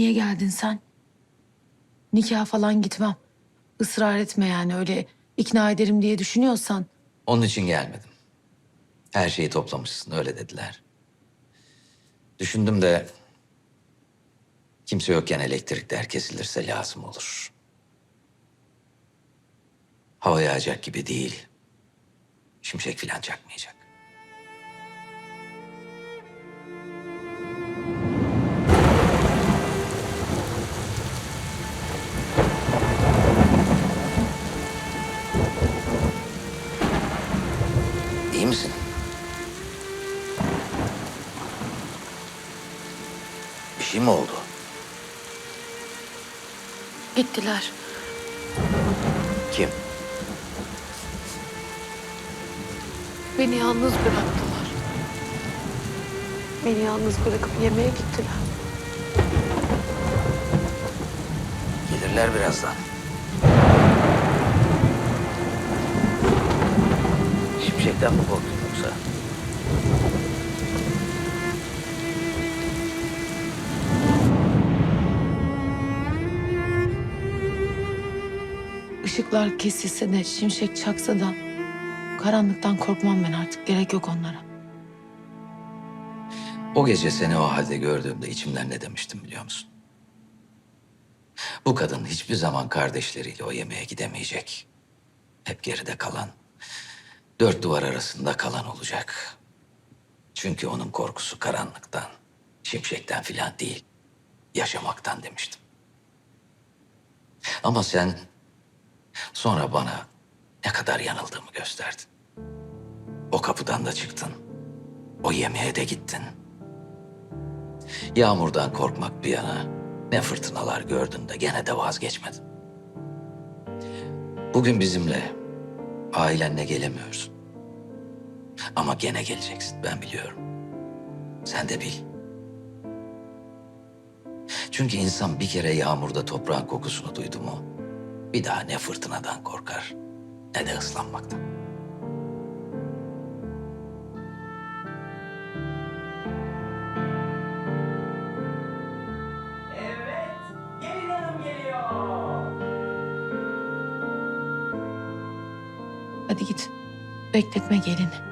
Niye geldin sen? Nikah falan gitmem. Israr etme yani öyle ikna ederim diye düşünüyorsan. Onun için gelmedim. Her şeyi toplamışsın öyle dediler. Düşündüm de kimse yokken elektrikler kesilirse lazım olur. Hava yağacak gibi değil. Şimşek filan çakmayacak. İyi misin? Bir şey mi oldu? Gittiler. Kim? Beni yalnız bıraktılar. Beni yalnız bırakıp yemeğe gittiler. Gelirler birazdan. Şimşekten mi korktun yoksa? Işıklar kesilse de şimşek çaksa da karanlıktan korkmam ben artık. Gerek yok onlara. O gece seni o halde gördüğümde içimden ne demiştim biliyor musun? Bu kadın hiçbir zaman kardeşleriyle o yemeğe gidemeyecek. Hep geride kalan, dört duvar arasında kalan olacak. Çünkü onun korkusu karanlıktan, şimşekten filan değil, yaşamaktan demiştim. Ama sen sonra bana ne kadar yanıldığımı gösterdin. O kapıdan da çıktın. O yemeğe de gittin. Yağmurdan korkmak bir yana ne fırtınalar gördün de gene de vazgeçmedin. Bugün bizimle ailenle gelemiyorsun. Ama gene geleceksin ben biliyorum. Sen de bil. Çünkü insan bir kere yağmurda toprağın kokusunu duydu mu bir daha ne fırtınadan korkar ne de ıslanmaktan. Evet, gelin hanım geliyor. Hadi git. Bekletme gelini.